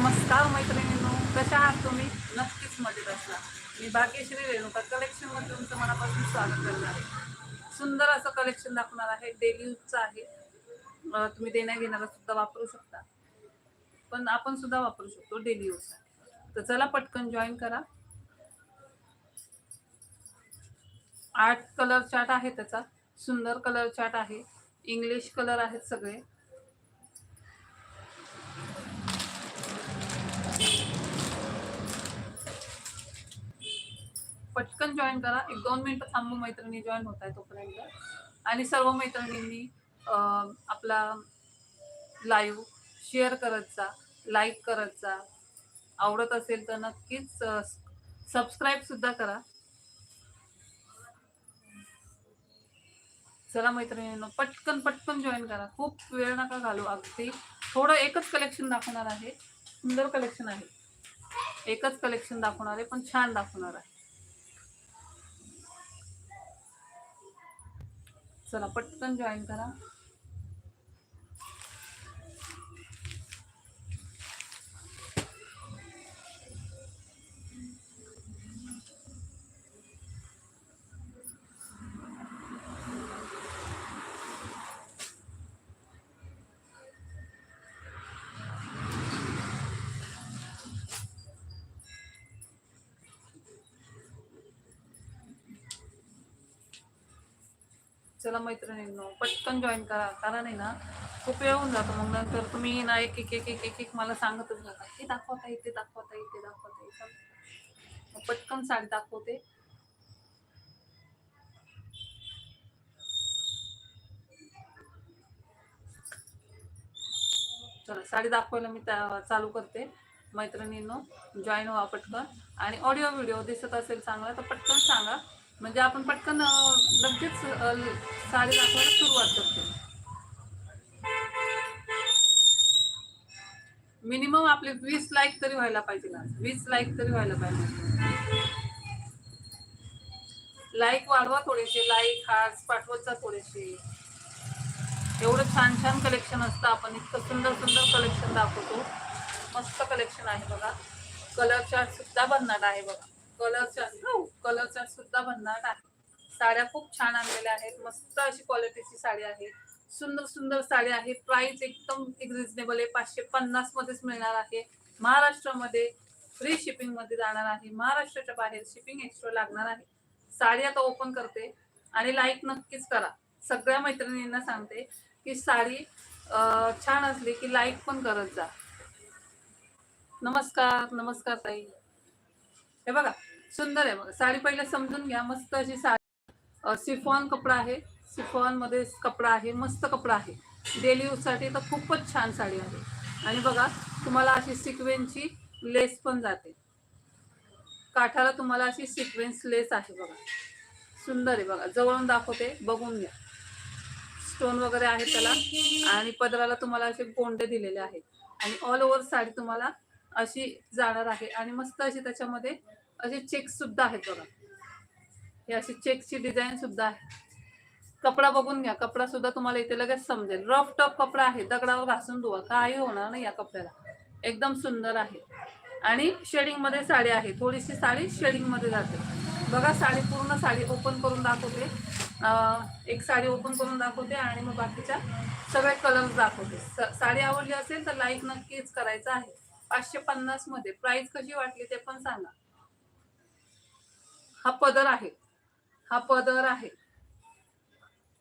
नमस्कार मैत्रिणींनो कशा आहात तुम्ही? नक्कीच मजेत असणार. मी भाग्यश्री रेणुका कलेक्शनमध्ये तुमचं मनापासून स्वागत करणार आहे. सुंदर असं कलेक्शन दाखवणार आहे. डेली यूजचं आहे. तुम्ही देण्या घेण्याला सुद्धा वापरू शकता. पण आपण सुद्धा वापरू शकतो डेली यूज तर चला पटकन जॉईन करा. आठ कलर चार्ट आहे त्याचा. सुंदर कलर चार्ट आहे. इंग्लिश कलर आहेत सगळे. पटकन जॉईन करा. एक दोन मिनिटं थांबू मैत्रिणी जॉईन होत आहे तोपर्यंत. आणि सर्व मैत्रिणींनी आपला लाईव्ह शेअर करत जा लाईक करत जा. आवडत असेल तर नक्कीच सबस्क्राईब सुद्धा करा. चला मैत्रिणींनो पटकन पटकन जॉईन करा. खूप वेळ नका घालू अगदी. थोडं एकच कलेक्शन दाखवणार आहे. सुंदर कलेक्शन आहे. एकच कलेक्शन दाखवणार आहे पण छान दाखवणार आहे. चला पटकन जॉईन करा. चला मैत्रिणींनो पटकन जॉईन करा. कारण आहे ना खूप वेळ होऊन जातो. मग नंतर तुम्ही ना एक एक एक एक एक एक मला सांगतच राहता. हे दाखवता येईल ते दाखवता येईल ते दाखवता येईल पटकन साडी दाखवते. चला साडी दाखवायला मी त्या चालू करते. मैत्रिणींनो जॉईन व्हा पटकन. आणि ऑडिओ व्हिडिओ दिसत असेल चांगला तर पटकन सांगा. म्हणजे आपण पटकन लगेच साडी दाखवायला सुरुवात करते. मिनिमम आपले वीस लाईक तरी व्हायला पाहिजे ना. वीस लाईक तरी व्हायला पाहिजे. लाईक वाढवा थोडेसे लाईक हार्ट पाठवत जा थोडेसे. एवढं छान छान कलेक्शन असतं. आपण इतकं सुंदर सुंदर कलेक्शन दाखवतो. मस्त कलेक्शन आहे बघा. कलर चार्ट सुद्धा बनणार आहे बघा. कलरच्या हो, कलरच्या सुद्धा भन्नाट आहे साड्या खूप छान आणलेल्या आहेत. मस्त अशी क्वालिटीची साडी आहे. सुंदर सुंदर साडी आहे. प्राइस एकदम रिजनेबल आहे. पाचशे पन्नास मध्येच मिळणार आहे. महाराष्ट्रामध्ये फ्री शिपिंगमध्ये जाणार आहे. महाराष्ट्राच्या बाहेर शिपिंग एक्स्ट्रा लागणार आहे. साडी आता ओपन करते. आणि लाईक नक्कीच करा. सगळ्या मैत्रिणींना सांगते की साडी छान असली की लाईक पण करत जा. नमस्कार नमस्कार ताई. हे बघा. सुंदर आहे बघा. साडी पहिले समजून घ्या. मस्त अशी साडी सिफॉन कपडा आहे. सिफॉनमध्ये कपडा आहे. मस्त कपडा आहे. डेली यूजसाठी तर खूपच छान साडी आहे. आणि बघा तुम्हाला अशी सिक्वेन्सची लेस पण जाते. काठाला तुम्हाला अशी सिक्वेन्स लेस आहे बघा. सुंदर आहे बघा. जवळून दाखवते. बघून घ्या. स्टोन वगैरे आहे त्याला. आणि पदराला तुम्हाला असे गोंडे दिलेले आहेत. आणि ऑल ओव्हर साडी तुम्हाला अशी जाणार आहे. आणि मस्त अशी त्याच्यामध्ये असे चेक्स सुद्धा आहेत बघा. हे अशी चेक्सची डिझाईन सुद्धा आहे. कपडा बघून घ्या. कपडा सुद्धा तुम्हाला इथे लगेच समजेल. रफ टफ कपडा आहे. दगडावर घासून धुवा. काही होणार नाही या कपड्याला. एकदम सुंदर आहे. आणि शेडिंगमध्ये साडी आहे. थोडीशी साडी शेडिंगमध्ये जाते. बघा साडी पूर्ण साडी ओपन करून दाखवते. एक साडी ओपन करून दाखवते आणि मग बाकीच्या सगळे कलर्स दाखवते. स- साडी आवडली असेल तर लाईक नक्कीच करायचं आहे. पाचशे पन्नासमध्ये. प्राइस कशी वाटली ते पण सांगा. हा पदर आहे. हा पदर आहे.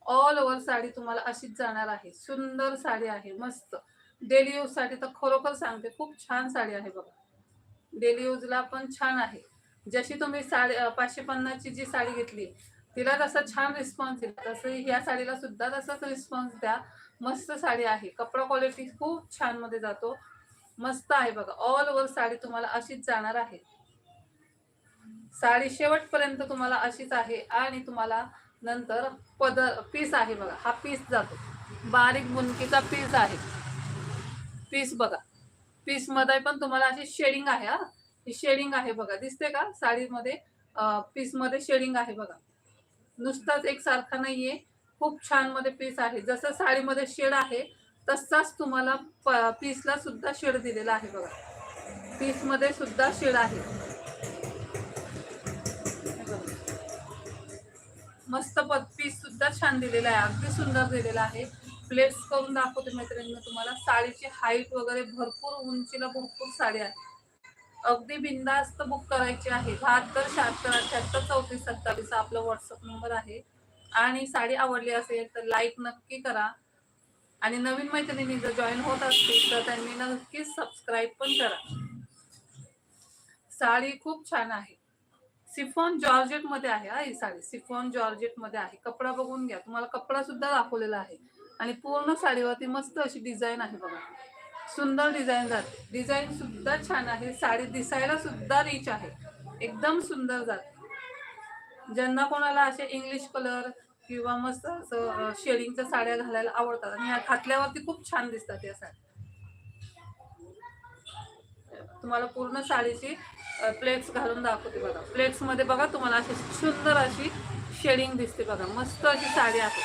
ऑल ओव्हर साडी तुम्हाला अशीच जाणार आहे. सुंदर साडी आहे. मस्त. डेली यूजसाठी तर खरोखर सांगते खूप छान साडी आहे बघा. डेली यूजला पण छान आहे. जशी तुम्ही साडी पाचशे पन्नासची जी साडी घेतली तिला तसा छान रिस्पॉन्स येईल तसं ह्या साडीला सुद्धा तसाच रिस्पॉन्स द्या. मस्त साडी आहे. कपडा क्वालिटी खूप छानमध्ये जातो. मस्त आहे बघा. ऑल ओव्हर साडी तुम्हाला अशीच जाणार आहे. साडी शेवटपर्यंत तुम्हाला अशीच आहे आणि तुम्हाला नंतर पदर पीस आहे बघा. हा पीस जातो. बारीक बुनकीचा पीस आहे. पीस बघा. पीसमध्ये पण तुम्हाला अशी शेडिंग आहे हा. ही शेडिंग आहे बघा. दिसते का? साडीमध्ये पीसमध्ये शेडिंग आहे बघा. नुसताच एक सारखा नाहीये. खूप छानमध्ये पीस आहे. जसं साडीमध्ये शेड आहे तसाच तुम्हाला पीसला सुद्धा शेड दिलेला आहे बघा. पीसमध्ये सुद्धा शेड आहे. मस्त पीस सुद्धा छान दिलेला आहे. अगदी सुंदर दिलेला आहे. प्लेट्स करून दाखवते मैत्रिणींना तुम्हाला. साडीची हाईट वगैरे भरपूर उंचीला भरपूर साडी आहे अगदी बिंदास्त बुक करायची आहे. बहात्तर शहात्तर अठ्याहत्तर चौतीस सत्तावीस आपला व्हॉट्सअप नंबर आहे. आणि साडी आवडली असेल तर लाईक नक्की करा. आणि नवीन मैत्रिणी जर जॉईन होत असतील तर त्यांनी नक्कीच सबस्क्राईब पण करा. साडी खूप छान आहे. सिफॉन जॉर्जेटमध्ये आहे हा ही साडी. सिफॉन जॉर्जेटमध्ये आहे. कपडा बघून घ्या. तुम्हाला कपडा सुद्धा दाखवलेला आहे. आणि पूर्ण साडीवरती मस्त अशी डिझाईन आहे बघा. सुंदर डिझाईन जाते. डिझाईन सुद्धा छान आहे. साडी दिसायला सुद्धा रिच आहे. एकदम सुंदर जाते. ज्यांना कोणाला असे इंग्लिश कलर किंवा मस्त असं शेडिंगच्या साड्या घालायला आवडतात आणि ह्या घातल्यावरती खूप छान दिसतात या साड्या. तुम्हाला पूर्ण साडीची प्लेट्स घालून दाखवते बघा. प्लेट्समध्ये बघा तुम्हाला अशी सुंदर अशी शेडिंग दिसते बघा. मस्त अशी साडी आहे.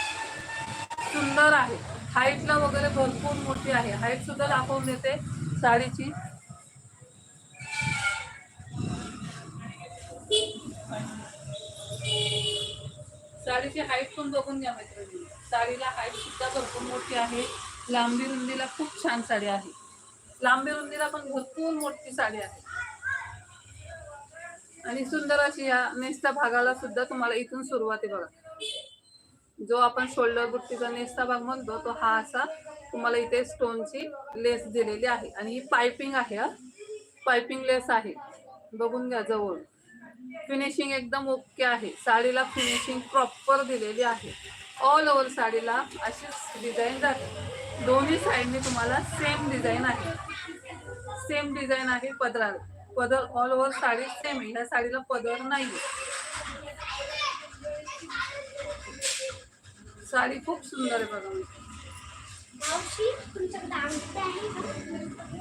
सुंदर आहे. हाईटला वगैरे भरपूर मोठी आहे. हाईट सुद्धा दाखवून देते साडीची. साडीची हाईट पण बघून घ्या मैत्रिणी. साडीला हाईट सुद्धा भरपूर मोठी आहे. लांबी रुंदीला खूप छान साडी आहे. लांबी रुंदीला पण भरपूर मोठी साडी आहे. आणि सुंदर अशी या नेस्ता भागाला सुद्धा तुम्हाला इथून सुरुवात आहे बघा. जो आपण शोल्डर बुट्टीचा नेस्ता भाग म्हणतो तो हा असा तुम्हाला इथे स्टोनची लेस दिलेली आहे. आणि ही पायपिंग आहे हा. पायपिंग लेस आहे. बघून घ्या जवळ. फिनिशिंग एकदम ओके आहे. साडीला फिनिशिंग प्रॉपर दिलेली आहे. ऑल ओव्हर साडीला अशीच डिझाईन जाते दोन्ही साईडने तुम्हाला सेम डिझाईन आहे. सेम डिझाईन आहे पदराला. पदर ऑल ओव्हर साडी सेम आहे ह्या साडीला पदर नाही साडी खूप सुंदर आहे बघा?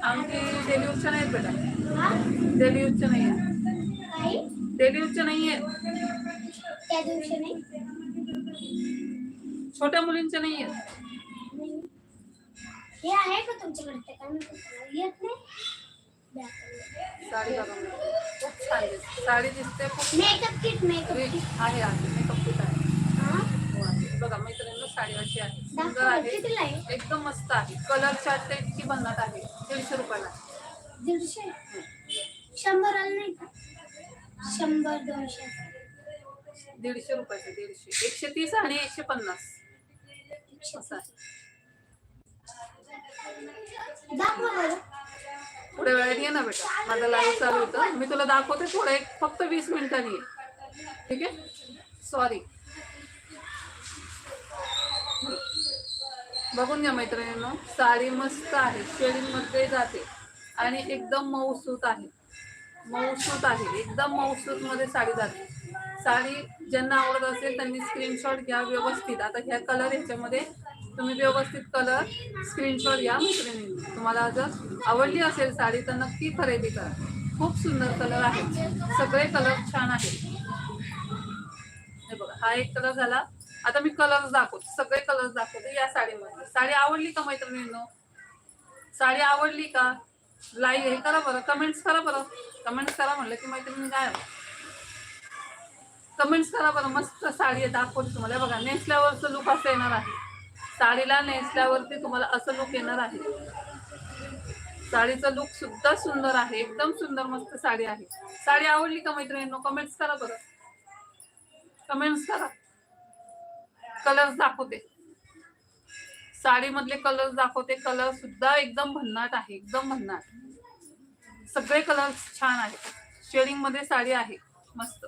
आमची डेली यूजच्या नाहीत बेटा? डेली यूजच्या नाही आहे डेली यूजच्या नाही आहे नाही छोट्या मुलींच्या नाही आहे नाही. हे आहे का तुमच्याकडे? येत नाही. साडी बघा. खूप छान दिसते. साडी दिसते खूप मेकअप किट मेकअप किट आहे आहे मेकअप किट आहे. हा? हो आहे. बघा मैत्रिणींना साडी अशी आहे. सुंदर आहे. एकदम मस्त आहे. कलर चार्ट इतकी बनत आहे. दीडशे रुपयाला दीडशे? शंभर आलं नाही का? शंभर दोनशे. दीडशे रुपयाचे दीडशे. एकशे तीस आणि एकशे पन्नास. असं आहे. थोड्या वेळात ये ना बेटा. माझं लाईव्ह चालू होतं. मी तुला दाखवते थोडं एक फक्त वीस मिनिटांनी ये. ठीक आहे? सॉरी बघून घ्या मैत्रिणींनो. साडी मस्त आहे. शेडींगमध्ये जाते. आणि एकदम मऊसूत आहे. मऊसूत आहे. एकदम मऊसूत मध्ये साडी जाते. साडी ज्यांना आवडत असेल त्यांनी स्क्रीनशॉट घ्या व्यवस्थित. आता ह्या कलर ह्याच्यामध्ये तुम्ही व्यवस्थित कलर स्क्रीनशॉट या मैत्रिणींनी. तुम्हाला जर आवडली असेल साडी तर नक्की खरेदी करा. खूप सुंदर कलर आहे. सगळे कलर छान आहेत. हे बघा हा एक कलर झाला. आता मी कलर दाखवते. सगळे कलर दाखवते या साडीमध्ये. साडी आवडली का मैत्रिणींनो? साडी आवडली का? लाईव्ह हे करा बरं. कमेंट्स करा बरं. कमेंट्स करा म्हणलं की मैत्रिणी काय कमेंट्स करा बरं. मस्त साडी दाखवते तुम्हाला. बघा नेक्स्ट लेवलचं लुक असं येणार आहे. साडीला नेसल्यावरती तुम्हाला असं लुक येणार आहे. साडीचं लुक सुद्धा सुंदर आहे. एकदम सुंदर मस्त साडी आहे. साडी आवडली का मैत्रिणींनो? कमेंट्स करा बरं. कमेंट्स करा. कलर्स दाखवते. साडीमधले कलर्स दाखवते. कलर सुद्धा एकदम भन्नाट आहे. एकदम भन्नाट. सगळे कलर्स छान आहेत. शेडिंगमध्ये साडी आहे. मस्त.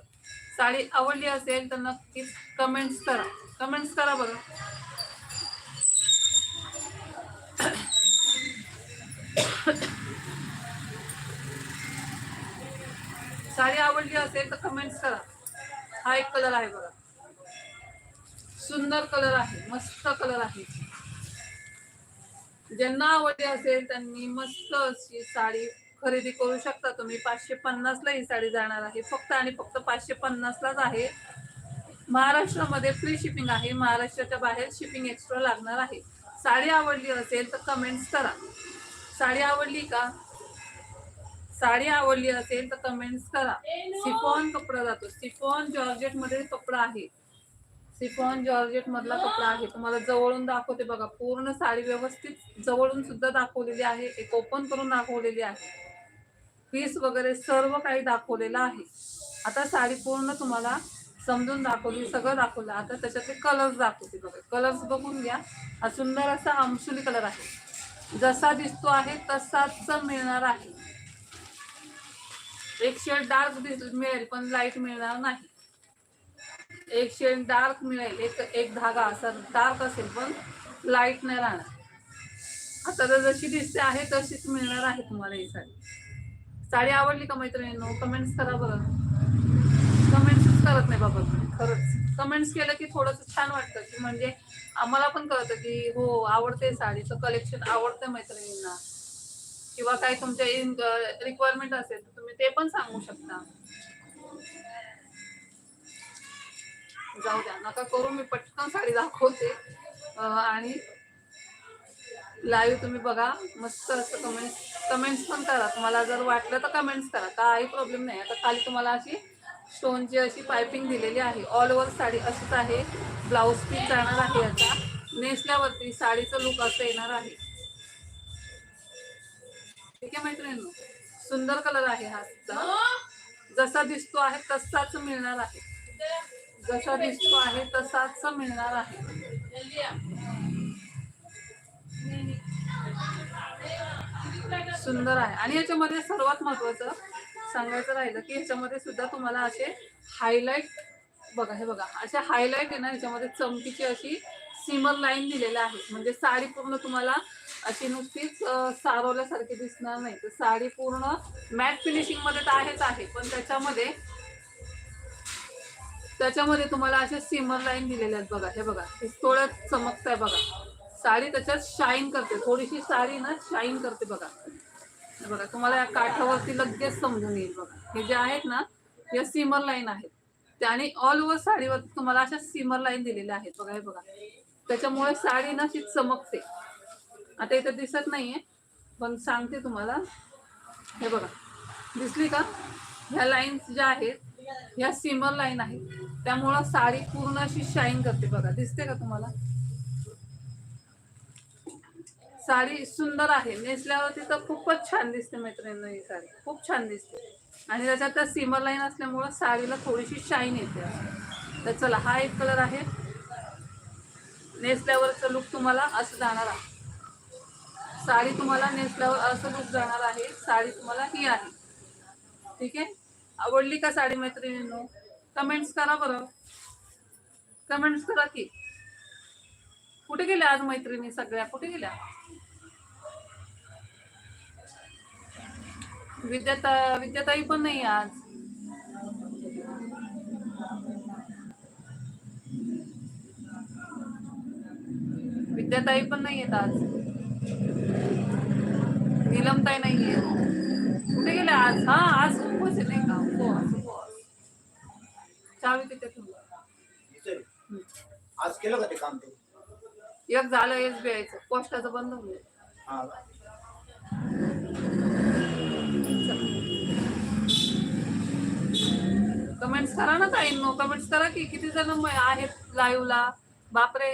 साडी आवडली असेल तर नक्कीच कमेंट्स करा. कमेंट्स करा बरं. साडी असेल तर कमेंट्स करा. हा एक कलर आहे बघा. सुंदर कलर आहे मस्त कलर आहे. ज्यांना आवडली असेल त्यांनी मस्त अशी साडी खरेदी करू शकता तुम्ही. पाचशे पन्नासला ही साडी जाणार आहे. फक्त आणि फक्त पाचशे पन्नास लाच आहे. महाराष्ट्रामध्ये फ्री शिपिंग आहे. महाराष्ट्राच्या बाहेर शिपिंग एक्स्ट्रा लागणार आहे. साडी आवडली असेल तर कमेंट्स करा. साडी आवडली का? साडी आवडली असेल तर कमेंट्स करा. सिफॉन कपडा जातो. सिफॉन जॉर्जेटमध्ये कपडा आहे. सिफॉन जॉर्जेट मधला कपडा आहे. तुम्हाला जवळून दाखवते बघा. पूर्ण साडी व्यवस्थित जवळून सुद्धा दाखवलेली आहे. एक ओपन करून दाखवलेली आहे. पीस वगैरे सर्व काही दाखवलेलं आहे. आता साडी पूर्ण तुम्हाला समजून दाखवली सगळं दाखवलं. आता त्याच्यातले कलर्स दाखवते बघा. कलर्स बघून घ्या. हा सुंदर असा आमसुली कलर आहे. जसा दिसतो आहे तसाच मिळणार आहे. एक शेड डार्क मिळेल पण लाइट मिळणार नाही. एक शेड डार्क मिळेल एक एक धागा असा डार्क असेल पण लाइट नाही राहणार. आता तर जशी दिसते आहे तशीच मिळणार आहे तुम्हाला ही साडी. साडी आवडली का मैत्रिणींनो? कमेंट्स करा बरं. कमेंट्सच करत नाही बाबा खरंच. कमेंट्स केलं की थोडंसं छान वाटतं की म्हणजे आम्हाला पण कळतं की हो आवडते साडीचं कलेक्शन आवडतं मैत्रिणींना. किंवा काही तुमच्या रिक्वायरमेंट असेल तर तुम्ही ते पण सांगू शकता. जाऊ द्या नका करू मी पटकन साडी दाखवते. आणि लाईव्ह तुम्ही बघा मस्त असं कमेंट कमेंट्स पण करा. तुम्हाला जर वाटलं तर कमेंट्स करा. काही प्रॉब्लेम नाही. आता खाली तुम्हाला अशी स्टोनची अशी पायपिंग दिलेली आहे. ऑल ओव्हर साडी अशीच आहे. ब्लाऊज पीस जाणार आहे याचा नेसल्यावरती साडीचं लुक असं येणार आहे. ठीक आहे मैत्रिणी सुंदर कलर आहे हा जसा दिसतो आहे तसाच मिळणार आहे. जसा दिसतो आहे तसाच मिळणार आहे. सुंदर आहे. आणि याच्यामध्ये सर्वात महत्वाचं सांगायचं राहिलं की याच्यामध्ये सुद्धा तुम्हाला असे हायलाइट बघा हे बघा. अशा हायलाइट आहे ना याच्यामध्ये चमकीची अशी सिमर लाईन दिलेला आहे. म्हणजे साडी पूर्ण तुम्हाला अशी नुसतीच सारवल्यासारखी दिसणार नाही. तर साडी पूर्ण मॅट फिनिशिंगमध्ये तर आहेच आहे. पण त्याच्यामध्ये त्याच्यामध्ये तुम्हाला अशा सिमर लाईन दिलेल्या आहेत बघा. हे बघा हे थोडं चमकत आहे बघा. साडी त्याच्यात शाईन करते. थोडीशी साडी ना शाईन करते बघा. बघा तुम्हाला या काठावरती लगेच समजून येईल बघा. हे जे आहेत ना या सिमर लाईन आहेत. त्याने ऑल ओव्हर साडीवरती तुम्हाला अशा सिमर लाईन दिलेल्या आहेत. बघा हे बघा. त्याच्यामुळे साडी ना अशी चमकते. आता इथं दिसत नाहीये पण सांगते तुम्हाला. हे बघा. दिसली का? ह्या लाईन्स ज्या आहेत ह्या सिमर लाईन आहेत. त्यामुळं साडी पूर्ण अशी शाईन करते बघा. दिसते का तुम्हाला? साडी सुंदर आहे. नेसल्यावरती तर खूपच छान दिसते मैत्रिणींना ही साडी. खूप छान दिसते. आणि त्याच्यात त्या सिमर लाईन असल्यामुळं साडीला थोडीशी शाईन येते. तर चला हा एक कलर आहे. नेसल्यावरचं लुक तुम्हाला असं जाणार आहे. साडी तुम्हाला नेसल्यावर असं लुक जाणार आहे. साडी तुम्हाला ही आहे. ठीक आहे? आवडली का साडी मैत्रिणींनो? कमेंट्स करा बरं. कमेंट्स करा की. कुठे गेल्या आज मैत्रिणी सगळ्या? कुठे गेल्या? विद्याता विद्याताई पण नाही आज. विद्याताई पण नाही येत आज. नीलमताई नाही येत. कुठे गेल्या आज? हा आज उपवास आहे नाही का? उपवास उपवास चावी तिथे ठेवलं. आज केलं का ते काम ते? एक झालं एस च पोस्टाचं बंद होऊन गेलं. हा. कमेंट्स करा ना ताई. नो कमेंट्स करा की किती जण आहेत लाईव्हला बापरे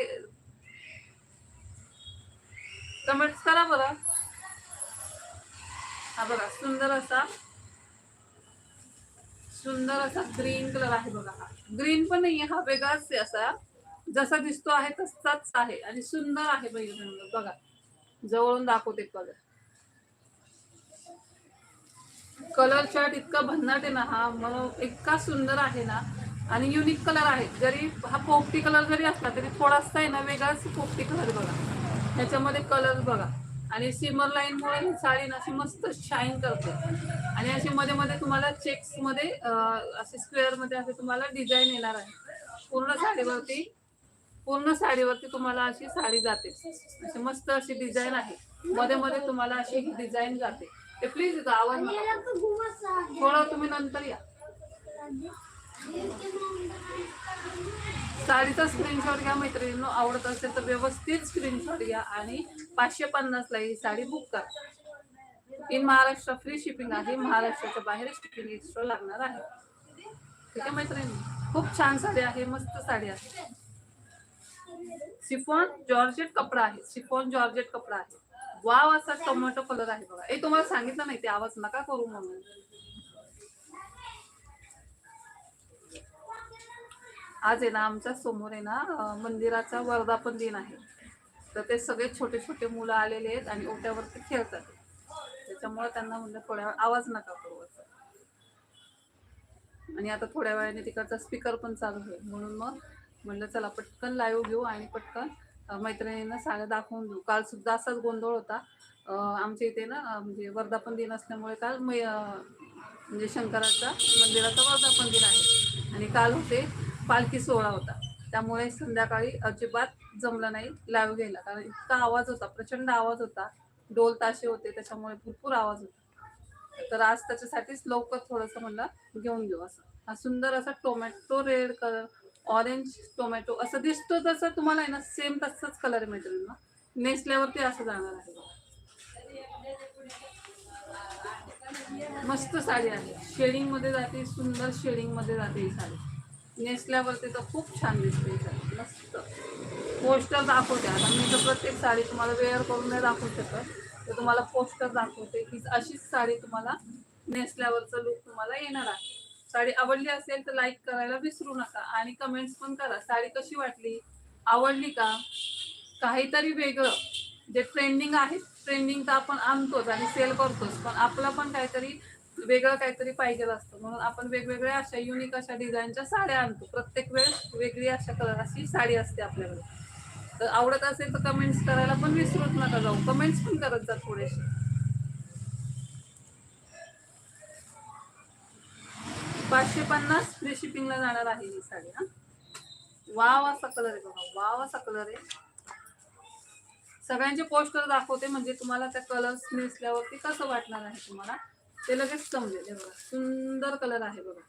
कमेंट्स करा बरं. हा बघा सुंदर असा सुंदर असा ग्रीन कलर आहे बघा हा. ग्रीन पण नाहीये हा वेगळाच आहे असा. जसा दिसतो आहे तसाच आहे आणि सुंदर आहे बघा बघा. जवळून दाखवते कलर कलर चार्ट इतका भन्नाट आहे ना हा मला इतका सुंदर आहे ना. आणि युनिक कलर आहे. जरी हा पोपटी कलर जरी असला तरी थोडासा आहे ना वेगळाच पोपटी कलर बघा. ह्याच्यामध्ये कलर बघा. आणि सिमर लाईन मुळे ही साडी ना अशी मस्त शाईन करते. आणि अशी मध्ये मध्ये तुम्हाला चेक्समध्ये असे स्क्वेअरमध्ये असे तुम्हाला डिझाईन येणार आहे. पूर्ण साडीवरती पूर्ण साडीवरती तुम्हाला अशी साडी जाते. अशी मस्त अशी डिझाईन आहे. मध्ये मध्ये तुम्हाला अशी ही डिझाईन जाते. ते प्लीज गावन आवाज थोडं तुम्ही नंतर या. साडीचा स्क्रीनशॉट घ्या मैत्रिणींनो. आवडत असेल तर व्यवस्थित स्क्रीनशॉट घ्या आणि पाचशे पन्नासला ही साडी बुक करा. इन महाराष्ट्र फ्री शिपिंग आहे. महाराष्ट्राच्या बाहेर शिपिंग एक्स्ट्रा लागणार आहे. ठीक आहे मैत्रिणी? खूप छान साडी आहे. मस्त साडी आहे. सिफॉन जॉर्जेट कपडा आहे. सिफॉन जॉर्जेट कपडा आहे. वाव असा टोमॅटो कलर आहे बघा. हे तुम्हाला सांगितलं नाही ते. आवाज नका करू म्हणून. आज आहे ना आमच्यासमोर आहे ना मंदिराचा वर्धापन दिन आहे. तर ते सगळे छोटे छोटे मुलं आलेले आहेत आणि ओट्यावरती खेळतात. त्याच्यामुळे त्यांना म्हणलं थोड्या वेळ आवाज नका करू आणि आता थोड्या वेळाने तिकडचा स्पीकर पण चालू होईल म्हणून मग म्हणलं चला पटकन लाईव्ह घेऊ आणि पटकन मैत्रिणींना साड्या दाखवून देऊ. काल सुद्धा असाच गोंधळ होता. आमच्या इथे ना म्हणजे वर्धापन दिन असल्यामुळे काल मै म्हणजे शंकराचा मंदिराचा वर्धापन दिन आहे. आणि काल होते पालखी सोहळा होता. त्यामुळे संध्याकाळी अजिबात जमलं नाही लाईव्ह घ्यायला. कारण इतका आवाज होता प्रचंड आवाज होता. डोल ताशे होते त्याच्यामुळे भरपूर आवाज होता. तर आज त्याच्यासाठीच लवकर थोडंसं म्हणलं घेऊन घेऊ असं. हा सुंदर असा tomato red colour orange tomato असं दिसतो तसं तुम्हाला आहे ना सेम तसंच कलर मिळेल ना. नेसल्यावरती असं जाणार आहे मस्त साडी आहे. शेडिंगमध्ये जाते सुंदर शेडिंगमध्ये जाते ही साडी. नेसल्यावरती तर खूप छान दिसते मस्त. पोस्टर दाखवते. आता मी तर प्रत्येक साडी तुम्हाला वेअर करून नाही दाखवू शकत. तर तुम्हाला पोस्टर दाखवते की अशीच साडी तुम्हाला नेसल्यावरचं लुक तुम्हाला येणार आहे. साडी आवडली असेल तर लाईक करायला विसरू नका आणि कमेंट्स पण करा. साडी कशी वाटली? आवडली का? काहीतरी वेगळं. जे ट्रेंडिंग आहे ट्रेंडिंग तर आपण आणतोच आणि सेल करतोच. पण आपलं पण काहीतरी वेगळं काहीतरी पाहिजे असतं. म्हणून आपण वेगवेगळ्या अशा युनिक अशा डिझाईनच्या साड्या आणतो. प्रत्येक वेळेस वेगळी अशा कलर अशी साडी असते आपल्याकडे. तर आवडत असेल तर कमेंट्स करायला पण विसरूच नका जाऊ. कमेंट्स पण करत जा थोडेसे. पाचशे पन्नास फ्री शिपिंगला जाणार आहे ही साडी हा. वाव असा कलर आहे बघा. वाव असा कलर आहे. सगळ्यांचे पोस्टर दाखवते. म्हणजे तुम्हाला त्या कलर्स नेसल्यावरती कसं वाटणार आहे तुम्हाला? ते लगेच समजेल हे बघा. सुंदर कलर आहे बघा.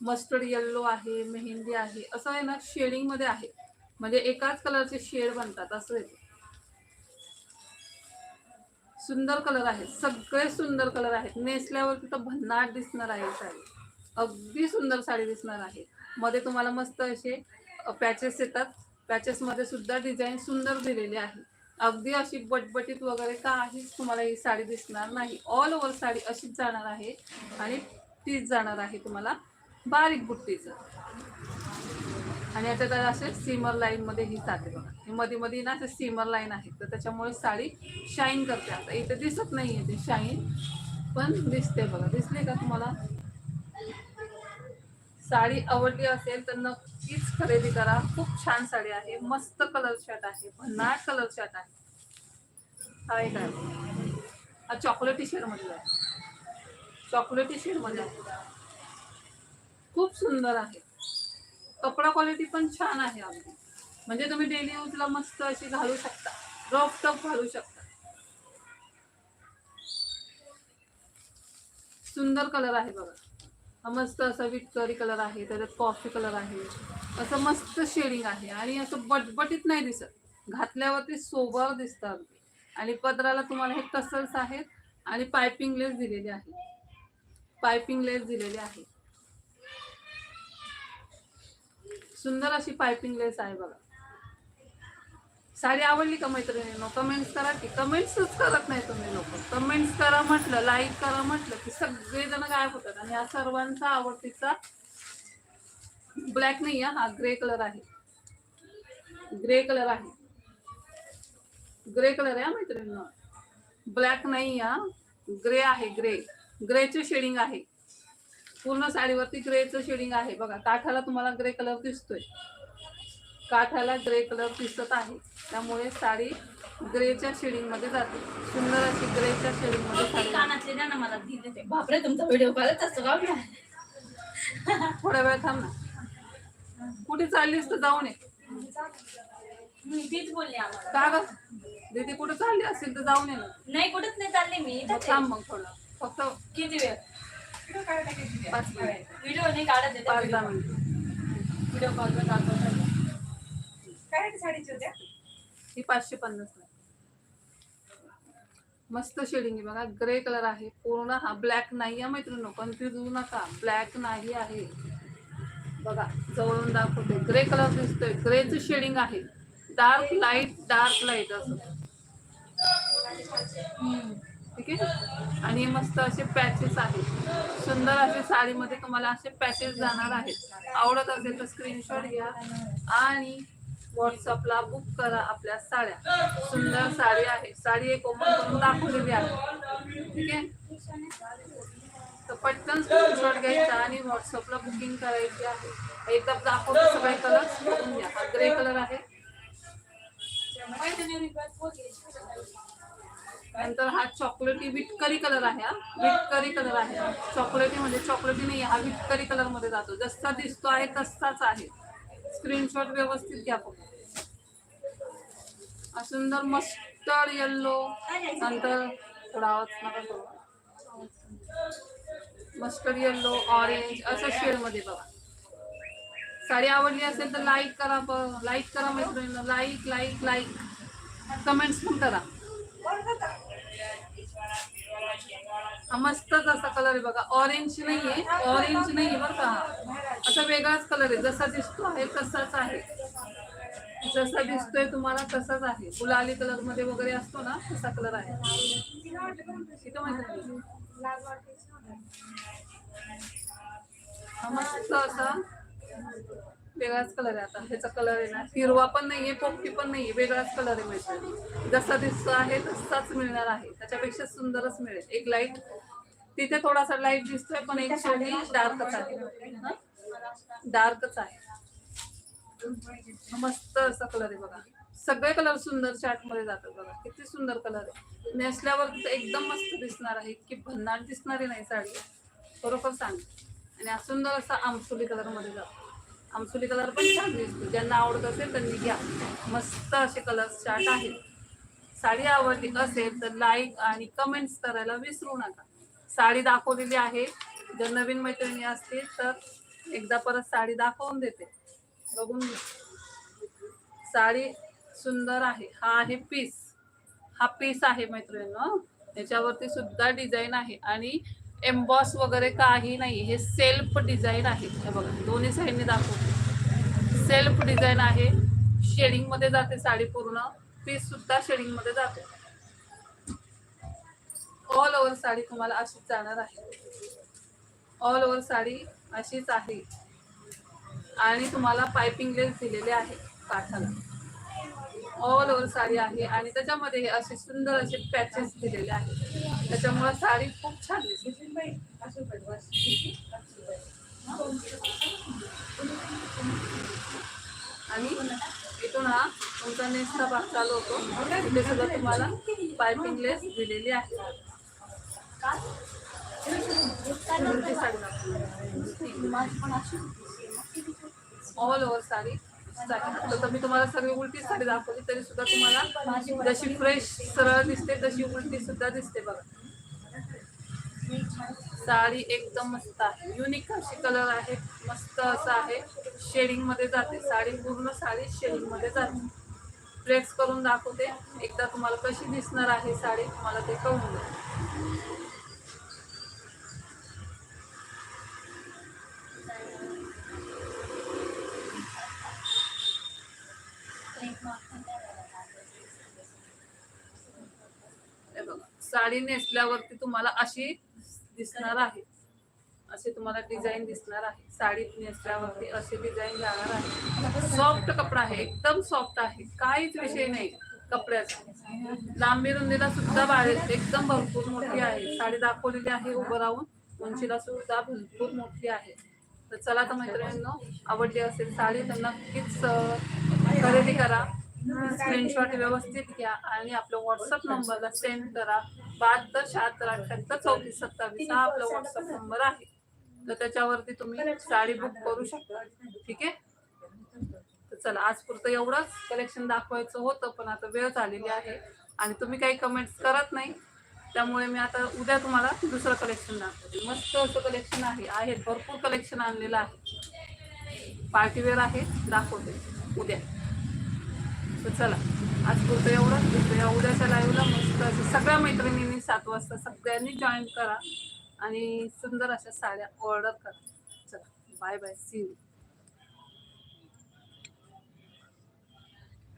मस्टर्ड येल्लो आहे मेहंदी आहे असं आहे ना शेडिंगमध्ये आहे. म्हणजे एकाच कलरचे शेड बनतात असं येते सुंदर कलर आहेत सगळे सुंदर कलर आहेत. नेसल्यावर तिथं भन्नाट दिसणार आहे साडी. अगदी सुंदर साडी दिसणार आहे. मध्ये तुम्हाला मस्त असे पॅचेस येतात. पॅचेस मध्ये सुद्धा डिझाईन सुंदर दिलेली आहे. अगदी अशी बटबटीत वगैरे काहीच तुम्हाला ही साडी दिसणार नाही. ऑल ओव्हर साडी अशीच जाणार आहे आणि तीच जाणार आहे तुम्हाला बारीक बुट्टीचं. आणि आता तर असे सीमर लाईनमध्ये ही जाते बघा. मध्ये मध्ये ना असे सीमर लाईन आहे तर त्याच्यामुळे साडी शाईन करते. आता इथे दिसत नाही आहे ते शाईन पण दिसते बघा. दिसले का तुम्हाला? साडी आवडली असेल तर नक्कीच खरेदी करा. खूप छान साडी आहे. मस्त कलर शर्ट आहे. भन्नाट कलर शर्ट आहे. हा एक आहे. हा चॉकलेटी शेडमध्ये आहे. चॉकलेटी शेडमध्ये आहे. खूप सुंदर आहे. कपडा क्वालिटी पण छान आहे अगदी. म्हणजे तुम्ही डेली यूजला मस्त अशी घालू शकता. रफ टफ घालू शकता. सुंदर कलर आहे बघा. हा मस्त असा विक्टोरी कलर आहे त्याच्यात कॉफी कलर आहे. असं मस्त शेडिंग आहे आणि असं बटबटीत नाही दिसत. घातल्यावरती सोबर दिसतं अगदी. आणि पदराला तुम्हाला हे टसल्स आहेत आणि पायपिंग लेस दिलेली आहे. पायपिंग लेस दिलेली आहे. सुंदर अशी पायपिंग लेस आहे बघा. साडी आवडली का मैत्रिणीनो? कमेंट्स करा की कमेंट्सच करत नाही तुम्ही लोक. कमेंट्स करा म्हटलं लाईक करा म्हटलं की सगळेजण गायब होतात. आणि या सर्वांचा आवडतीचा ब्लॅक नाही हा ग्रे कलर आहे. ग्रे कलर आहे. ग्रे कलर आहे मैत्रिणीनो. ब्लॅक नाही हा ग्रे आहे ग्रे ग्रेचे शेडिंग आहे. पूर्ण साडीवरती ग्रेचं शेडिंग आहे. बघा काठाला तुम्हाला ग्रे कलर दिसतोय. काठाला ग्रे कलर दिसत आहे. त्यामुळे साडी ग्रेच्या शेडिंगमध्ये जाते. सुंदर अशी ग्रेच्या शेडिंगमध्ये साडी ना मला दिले बापरे तुमचा व्हिडिओ का? मी थोड्या वेळ थांब ना. कुठे चाललीस तर जाऊन ये. मी तीच बोलले आम्हाला. का ग? दीदी कुठे चालली असेल तर जाऊन ये ना. नाही कुठेच नाही चालले मी. मग थांब मग थोडं. फक्त किती वेळ? व्हिडिओ नाही काढत व्हिडिओ दाखवतात काय साडीची होत्या? ही पाचशे पन्नास मस्त शेडिंग आहे बघा ग्रे कलर आहे. पूर्ण हा ब्लॅक नाही आहे मैत्रिणी कन्फ्युज होऊ नका. ब्लॅक नाही आहे. बघा जवळून दाखवते. ग्रे कलर दिसतोय. ग्रेचं शेडिंग आहे. डार्क लाइट डार्क लाइट असं. ठीक आहे? आणि मस्त असे पॅचेस आहेत. सुंदर असे साडीमध्ये तुम्हाला असे पॅचेस जाणार आहेत. आवडत असेल तर स्क्रीनशॉट घ्या. आणि व्हॉट्सअपला बुक करा आपल्या साड्या. सुंदर साडी आहे. साडी एक ओपन करून दाखवलेली आहे. ठीक आहे? तर पटकन स्क्रीनशॉट घ्यायचा आणि व्हॉट्सअपला बुकिंग करायची आहे. एकदा दाखवतो सगळे कलर करून घ्या. हा ग्रे कलर आहे. नंतर हा चॉकलेटी विटकरी कलर आहे हा. विटकरी कलर आहे. चॉकलेटी म्हणजे चॉकलेटी नाही हा विटकरी कलरमध्ये जातो. जसा दिसतो आहे तसाच आहे. स्क्रीनशॉट व्यवस्थित घ्या फक्त. सुंदर मस्टर्ड येल्लो नंतर थोडा आवाज नका मस्टर्ड येल्लो ऑरेंज असं शेडमध्ये बघा. साडी आवडली असेल तर लाईक करा लाईक करा मैत्रिणींना. लाईक लाईक लाईक कमेंट्स पण करा. हा मस्तच असा कलर आहे बघा. ऑरेंज नाहीये ऑरेंज नाहीये बरं का. असा वेगळाच कलर आहे. जसा दिसतो आहे तसाच आहे. जसा दिसतोय तुम्हाला तसाच आहे. गुलाली कलरमध्ये वगैरे असतो ना तसा कलर आहे. मस्त असा वेगळाच कलर आहे आता. ह्याचा कलर आहे ना. हिरवा पण नाहीये पोपटी पण नाहीये. वेगळाच कलर आहे माहिती जसा दिसतो आहे तसाच मिळणार आहे. त्याच्यापेक्षा सुंदरच मिळेल. एक लाइट तिथे थोडासा लाइट दिसतोय पण एक शेवटी डार्कच आहे. डार्कच आहे. मस्त असा कलर आहे बघा. सगळे कलर सुंदर चार्टमध्ये जातात बघा. किती सुंदर कलर आहे. नेसल्यावर एकदम मस्त दिसणार आहे. इतकी भन्नाट दिसणारी नाही साडी. बरोबर सांग. आणि हा सुंदर असा आमसुली कलरमध्ये जातो. आमसुली कलर पण छान दिसतो. ज्यांना आवडत असेल त्यांनी घ्या. मस्त असे कलर चार्ट आहेत. साडी आवडली असेल तर लाईक आणि कमेंट्स करायला विसरू नका. साडी दाखवलेली आहे. जर नवीन मैत्रिणी असतील तर एकदा परत साडी दाखवून देते. बघून साडी सुंदर आहे. हा आहे पीस हा पीस आहे मैत्रिणींनो. याच्यावरती सुद्धा डिझाईन आहे. आणि एम्बॉस वगैरे काही नाही. हे सेल्फ डिझाईन आहे. हे बघा दोन्ही साईडने दाखवते. सेल्फ डिझाईन आहे. शेडिंगमध्ये जाते साडी पूर्ण. पीस सुद्धा शेडिंगमध्ये जाते. ऑल ओव्हर साडी तुम्हाला अशीच जाणार आहे. ऑल ओव्हर साडी अशीच आहे. आणि तुम्हाला पायपिंग लेस दिलेले आहे काठाला. ऑल ओव्हर साडी आहे आणि त्याच्यामध्ये असे सुंदर असे पॅचेस दिलेले आहेत. त्याच्यामुळे साडी खूप छान दिसते. आणि इथून हा तुमचा नेसचा भाग चालू होतो. तिथे सुद्धा तुम्हाला पायपिंग लेस दिलेली आहे ऑल ओव्हर साडी. तर मी तुम्हाला सगळी उलटी साडी दाखवली तरी सुद्धा तुम्हाला जशी फ्रेश सरळ दिसते तशी उलटी सुद्धा दिसते बघा. साडी एकदम मस्त आहे. युनिक अशी कलर आहे. मस्त असं आहे. शेडिंगमध्ये जाते. साडी पूर्ण साडी शेडिंगमध्ये जाते. फ्लेक्स करून दाखवते. एकदा तुम्हाला कशी दिसणार आहे साडी तुम्हाला ते कळून जाईल हे बघा साडी नेसल्यावरती तुम्हाला अशी दिसणार आहे. असे तुम्हाला डिझाईन दिसणार आहे. साडी नेसल्यावरती असे डिझाईन जाणार आहे. सॉफ्ट कपडा आहे. एकदम सॉफ्ट आहे. काहीच विषय नाही कपड्याचा. लांबी रुंदीला सुद्धा बाहेर एकदम भरपूर मोठी आहे. साडी दाखवलेली आहे उभं राहून. उंचीला सुद्धा भरपूर मोठी आहे. तर चला तर मैत्रिणींनो आवडली असेल साडी तर नक्कीच खरेदी करा. स्क्रीनशॉट व्यवस्थित घ्या आणि आपल्या व्हॉट्सअप नंबरला सेंड करा. बहात्तर शहात्तर अठ्याहत्तर चौतीस सत्तावीस हा आपला व्हॉट्सअप नंबर आहे. तर त्याच्यावरती तुम्ही साडी बुक करू शकता. ठीक आहे? तर चला आज पुरतं एवढंच. कलेक्शन दाखवायचं होतं पण आता वेळ झालेली आहे. आणि तुम्ही काही कमेंट्स करत नाही. त्यामुळे मी आता उद्या तुम्हाला दुसरं कलेक्शन दाखवते. मस्त असं कलेक्शन आहे. आहे भरपूर कलेक्शन आणलेलं आहे. पार्टीवेअर आहे दाखवते. उद्या. तर चला. आज पुरतं एवढंच भेटूया उद्याच्या लाईव्हला मस्त असं सगळ्या मैत्रिणींनी सात वाजता सगळ्यांनी जॉईन करा आणि सुंदर अशा साड्या ऑर्डर करा. चला बाय बाय सी यू